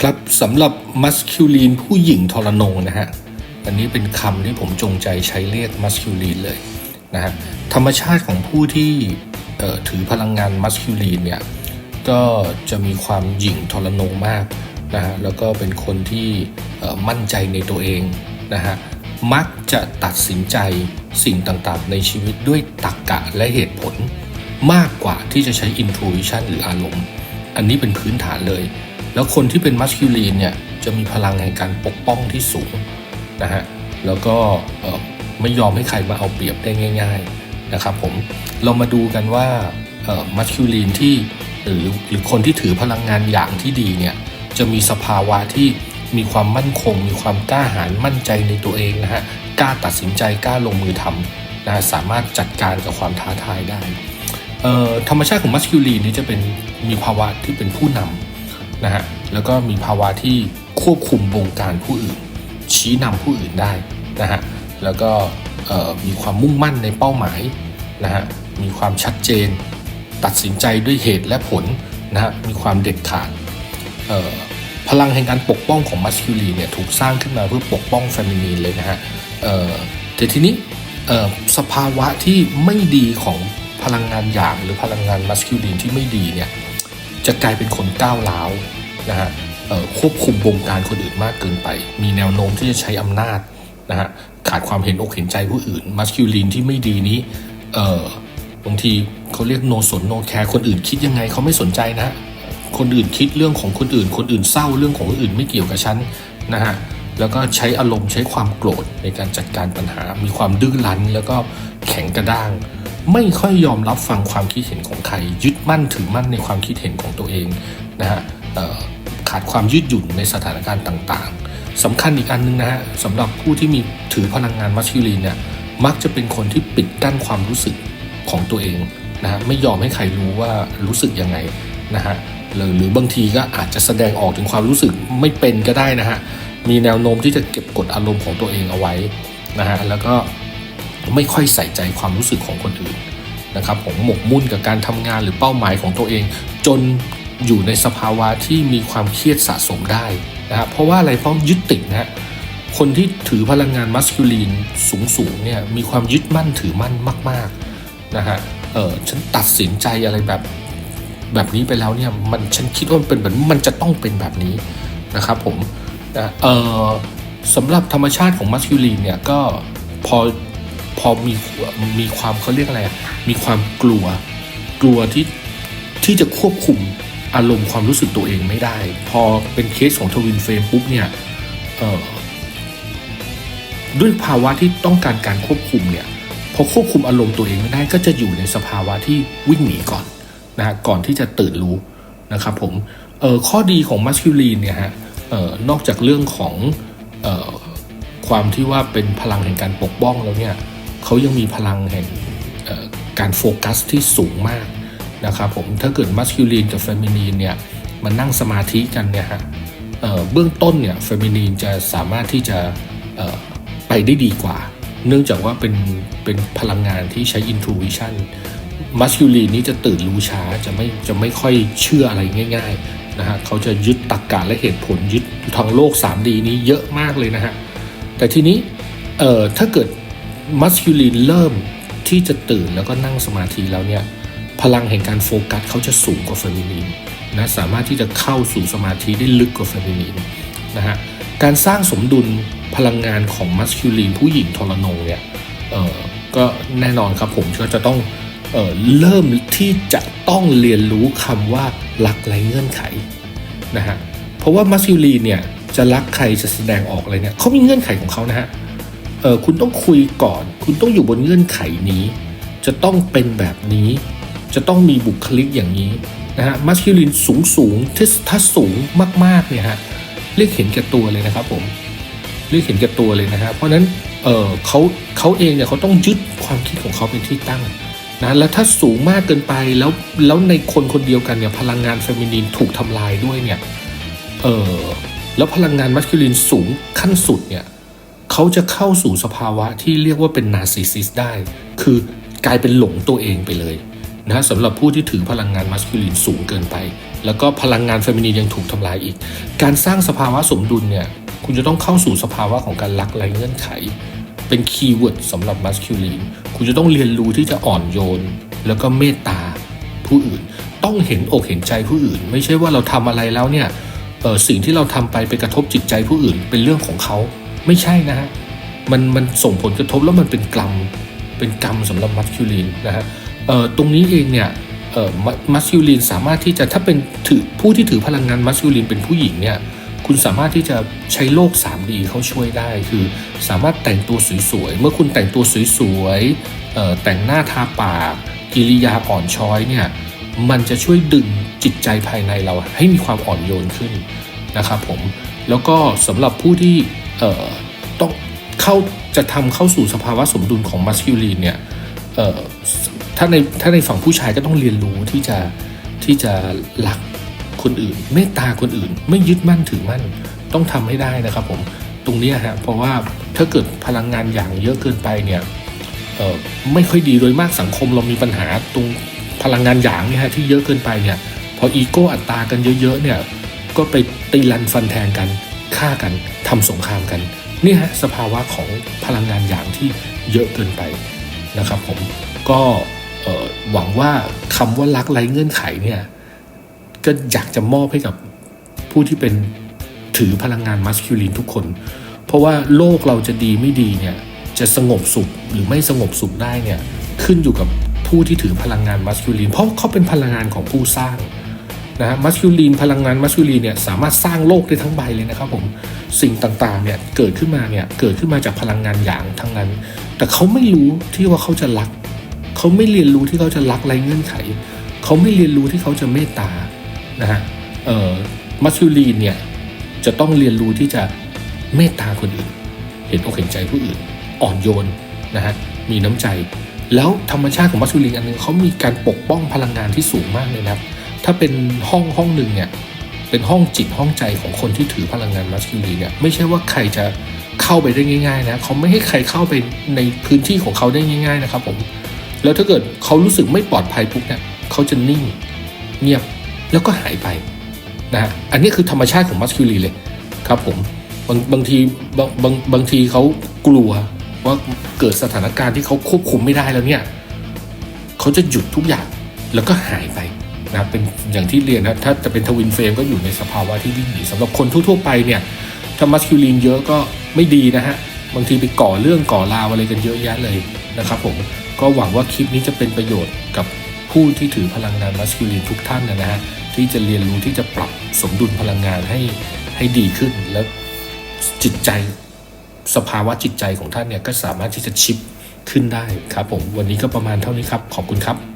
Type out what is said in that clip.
ครับสำหรับมัสคิวลีนผู้หญิงทรนงนะฮะอันนี้เป็นคำที่ผมจงใจใช้เรียกมัสคิวลีนเลยนะฮะธรรมชาติของผู้ที่ถือพลังงานมัสคิวลีนเนี่ยก็จะมีความหยิ่งทรนงมากนะฮะแล้วก็เป็นคนที่มั่นใจในตัวเองนะฮะมักจะตัดสินใจสิ่งต่างๆ ในชีวิตด้วยตรรกะและเหตุผล มากกว่าที่จะใช้ intuition หรืออารมณ์ อันนี้เป็นพื้นฐานเลย แล้วคนที่เป็นมัสคิวลีนเนี่ยจะมีพลังแห่งการปกป้องที่สูงนะฮะแล้วก็ไม่ยอมให้ใครมาเอาเปรียบได้ง่ายๆนะครับผมเรามาดูกันว่ามัสคิวลีนที่หรือหรือคนที่ถือพลังงานอย่างที่ดีเนี่ยจะมีสภาวะที่มีความมั่นคง มีความกล้าหาญมั่นใจในตัวเองนะฮะกล้าตัดสินใจกล้าลงมือทำนะฮะสามารถจัดการกับความท้าทายได้ธรรมชาติของมัสคิวลีนนี่จะเป็นมีภาวะที่เป็นผู้นำ นะฮะแล้วก็มีภาวะที่ควบคุมวงการผู้อื่น ชี้นำผู้อื่นได้นะฮะแล้วก็มีความมุ่งมั่นในเป้าหมายนะฮะมีความชัดเจน ตัดสินใจด้วยเหตุและผลนะฮะมีความเด็ดขาดพลังแห่งการปกป้องของมัสคิวลีเนี่ยถูกสร้างขึ้นมาเพื่อปกป้องเฟมินีนเลยนะฮะแต่ทีนี้สภาวะที่ไม่ดีของพลังงานหยางหรือพลังงานมัสคิวลีนที่ไม่ดีเนี่ย จะกลายเป็นคนก้าวร้าวนะฮะเอ่อควบคุมวงการคนอื่นมากเกินไป มีแนวโน้มที่จะใช้อำนาจนะฮะขาดความเห็นอกเห็นใจผู้อื่นมัสคิวลีนที่ไม่ดีนี้เออบางทีเขาเรียกโนสนโนแคร์คนอื่นคิดยังไงเขาไม่สนใจนะคนอื่นคิดเรื่องของคนอื่น คนอื่นเศร้าเรื่องของคนอื่นไม่เกี่ยวกับฉันนะฮะแล้วก็ใช้อารมณ์ใช้ความโกรธในการจัดการปัญหา มีความดื้อรั้น แล้วก็แข็งกระด้าง ไม่ค่อยยอมรับฟังความคิดเห็นของใคร ยึดมั่นถือมั่นในความคิดเห็นของตัวเองนะฮะขาดความยืดหยุ่นในสถานการณ์ต่างๆสำคัญอีกอันนึงนะฮะสำหรับผู้ที่มีถือพลังงานมัสคิลีนเนี่ยมักจะเป็นคนที่ปิดกั้นความรู้สึกของตัวเองนะฮะไม่ยอมให้ใครรู้ว่ารู้สึกยังไงนะฮะหรือหรือบางทีก็อาจจะแสดงออกถึงความรู้สึกไม่เป็นก็ได้นะฮะมีแนวโน้มที่จะเก็บกดอารมณ์ของตัวเองเอาไว้นะฮะแล้วก็ ไม่ค่อยใส่ใจความรู้สึกของคนอื่นนะครับผมหมกมุ่นกับการทำงานหรือเป้าหมายของตัวเอง จนอยู่ในสภาวะที่มีความเครียดสะสมได้นะเพราะว่าอะไรเพราะยึดติดนะคนที่ถือพลังงานมัสคิลีนสูงสูงๆเนี่ยมีความยึดมั่นถือมั่นมากๆนะฮะเออฉันตัดสินใจอะไรแบบแบบนี้ไปแล้วเนี่ยมันฉันคิดว่ามันเป็นแบบมันจะต้องเป็นแบบนี้นะครับผมนะเออสำหรับธรรมชาติของมัสคิลีนเนี่ยก็พอ พอมีมีความเขาเรียกอะไรอะมีความกลัว กลัวที่ที่จะควบคุมอารมณ์ความรู้สึกตัวเองไม่ได้ พอเป็นเคสของทวินเฟรมปุ๊บเนี่ยด้วยภาวะที่ต้องการการควบคุมเนี่ยพอควบคุมอารมณ์ตัวเองไม่ได้ก็จะอยู่ในสภาวะที่วิ่งหนีก่อนนะฮะก่อนที่จะตื่นรู้นะครับผมเอ่อข้อดีของมัสคิลีนเนี่ยฮะออนอกจากเรื่องของเอ่อความที่ว่าเป็นพลังแห่งการปกป้องแล้วเนี่ย เขายังมีพลังแห่งการโฟกัสที่สูงมากนะครับผมถ้าเกิดมัสคิลีนกับเฟมินีนเนี่ยมันนั่งสมาธิกันเนี่ยฮะเเบื้องต้นเนี่ยเฟมินีนจะสามารถที่จะไปได้ดีกว่า เนื่องจากว่าเป็นเป็นพลังงานที่ใช้ intuition มัสคิลีนนี่จะตื่นรู้ช้าจะไม่จะไม่ค่อยเชื่ออะไรง่ายๆนะฮะเขาจะยึดตรรกกะและเหตุผลยึดทางโลก 3D นี้เยอะมากเลยนะฮะแต่ทีนี้ถ้าเกิด มัสคิลีนเริ่มที่จะตื่นแล้วก็นั่งสมาธิแล้วเนี่ยพลังแห่งการโฟกัสเขาจะสูงกว่าเฟมินีนนะสามารถที่จะเข้าสู่สมาธิได้ลึกกว่าเฟมินีนนะฮะการสร้างสมดุลพลังงานของมัสคิลีนผู้หญิงทรนงเนี่ยเออก็แน่นอนครับผมก็จะต้องเออเริ่มที่จะต้องเรียนรู้คำว่ารักไรเงื่อนไขนะฮะเพราะว่ามัสคิลีนเนี่ยจะรักใครจะแสดงออกอะไรเนี่ยเขามีเงื่อนไขของเขานะฮะเเออคุณต้องคุยก่อน คุณต้องอยู่บนเงื่อนไขนี้ จะต้องเป็นแบบนี้ จะต้องมีบุคลิกอย่างนี้นะฮะมัสคิลินสูงสูงถ้าถ้าสูงมากๆเนี่ยฮะเรียกเห็นแก่ตัวเลยนะครับผมเรียกเห็นแก่ตัวเลยนะฮะเพราะนั้นเออเขาเขาเองเนี่ยเขาต้องยึดความคิดของเขาเป็นที่ตั้งนะแล้วถ้าสูงมากเกินไปแล้วแล้วในคนคนเดียวกันเนี่ยพลังงานเฟมินีนถูกทำลายด้วยเนี่ยเออแล้วพลังงานมัสคิลินสูงขั้นสุดเนี่ย เขาจะเข้าสู่สภาวะที่เรียกว่าเป็นนาร์ซิสซิสได้ คือกลายเป็นหลงตัวเองไปเลยนะสำหรับผู้ที่ถือพลังงานมัสคิลินสูงเกินไป แล้วก็พลังงานเฟมินีนยังถูกทำลายอีก การสร้างสภาวะสมดุลเนี่ย คุณจะต้องเข้าสู่สภาวะของการรักไร้เงื่อนไข เป็นคีย์เวิร์ดสำหรับมัสคิลินคุณจะต้องเรียนรู้ที่จะอ่อนโยน แล้วก็เมตตาผู้อื่น ต้องเห็นอกเห็นใจผู้อื่น ไม่ใช่ว่าเราทำอะไรแล้วเนี่ยสิ่งที่เราทำไปไปกระทบจิตใจผู้อื่น เป็นเรื่องของเขา ไม่ใช่นะฮะมันมันส่งผลกระทบแล้วมันเป็นกรรมเป็นกรรมสำหรับมัสคิลินนะฮะเอ่อตรงนี้เองเนี่ยเอ่อมัสคิลินสามารถที่จะถ้าเป็นถือผู้ที่ถือพลังงานมัสคิลินเป็นผู้หญิงเนี่ยคุณสามารถที่จะใช้โลก 3D เข้าช่วยได้ คือสามารถแต่งตัวสวยๆ เมื่อคุณแต่งตัวสวยๆเอ่อแต่งหน้าทาปาก กิริยาอ่อนช้อยเนี่ยมันจะช่วยดึงจิตใจภายในเราให้มีความอ่อนโยนขึ้นนะครับผมแล้วก็สำหรับผู้ที่ ต้องเข้าจะทำเข้าสู่สภาวะสมดุลของมัสคิวลีนเนี่ยเอ่อถ้าในถ้าในฝั่งผู้ชายก็ต้องเรียนรู้ที่จะที่จะรักคนอื่น เมตตาคนอื่น ไม่ยึดมั่นถือมั่นต้องทำให้ได้นะครับผมตรงนี้ฮะเพราะว่าถ้าเกิดพลังงานอย่างเยอะเกินไปเนี่ยเอ่อไม่ค่อยดีโดยมากสังคมเรามีปัญหาตรงพลังงานอย่างเนี่ยฮะที่เยอะเกินไปเนี่ยพออีโก้อัตตากันเยอะๆเนี่ยก็ไปตีลันฟันแทงกัน ฆ่ากันทำสงครามกันนี่ฮะสภาวะของพลังงานอย่างที่เยอะเกินไปนะครับผมก็หวังว่าคำว่ารักไร้เงื่อนไขเนี่ยก็อยากจะมอบให้กับผู้ที่เป็นถือพลังงานมัสคิลินทุกคน เพราะว่าโลกเราจะดีไม่ดีเนี่ยจะสงบสุขหรือไม่สงบสุขได้เนี่ยขึ้นอยู่กับผู้ที่ถือพลังงานมัสคิลินเพราะเขาเป็นพลังงานของผู้สร้าง นะฮะมัสคิลีนพลังงานมัสคิลีนเนี่ยสามารถสร้างโลกได้ทั้งใบเลยนะครับผมสิ่งต่างๆเนี่ยเกิดขึ้นมาเนี่ยเกิดขึ้นมาจากพลังงานอย่างทั้งนั้น แต่เขาไม่รู้ที่ว่าเขาจะรัก เขาไม่เรียนรู้ที่เขาจะรักไรเงื่อนไข เขาไม่เรียนรู้ที่เขาจะเมตตานะฮะเอ่อมัสคิลีนเนี่ยจะต้องเรียนรู้ที่จะเมตตาคนอื่น เห็นอกเห็นใจผู้อื่น อ่อนโยนนะฮะมีน้ำใจ แล้วธรรมชาติของมัสคิลีนอันนึงเขามีการปกป้องพลังงานที่สูงมากเลยนะครับ ถ้าเป็นห้องห้องหนึ่งเนี่ยเป็นห้องจิตห้องใจของคนที่ถือพลังงานมัสคิลีเนี่ยไม่ใช่ว่าใครจะเข้าไปได้ง่าย ๆ นะเขาไม่ให้ใครเข้าไปในพื้นที่ของเขาได้ง่าย ๆ นะครับผมแล้วถ้าเกิดเขารู้สึกไม่ปลอดภัยปุ๊บเนี่ยเขาจะนิ่งเงียบแล้วก็หายไปนะฮะอันนี้คือธรรมชาติของมัสคิลีเลยครับผมบางบางทีบางบางบางทีเขากลัวว่าเกิดสถานการณ์ที่เขาควบคุมไม่ได้แล้วเนี่ยเขาจะหยุดทุกอย่างแล้วก็หายไป นะครับเป็นอย่างที่เรียนนะถ้าจะเป็นทวินเฟรมก็อยู่ในสภาวะที่วิ่งหนีสำหรับคนทั่วๆไปเนี่ยถ้ามัสคิลีนเยอะก็ไม่ดีนะฮะบางทีไปก่อเรื่องก่อราวอะไรกันเยอะแยะเลยนะครับผมก็หวังว่าคลิปนี้จะเป็นประโยชน์กับผู้ที่ถือพลังงานมัสคิลีนทุกท่านนะฮะที่จะเรียนรู้ที่จะปรับสมดุลพลังงานให้ให้ดีขึ้น แล้วจิตใจสภาวะจิตใจของท่านเนี่ยก็สามารถที่จะชิปขึ้นได้ครับผมวันนี้ก็ประมาณเท่านี้ครับ ขอบคุณครับ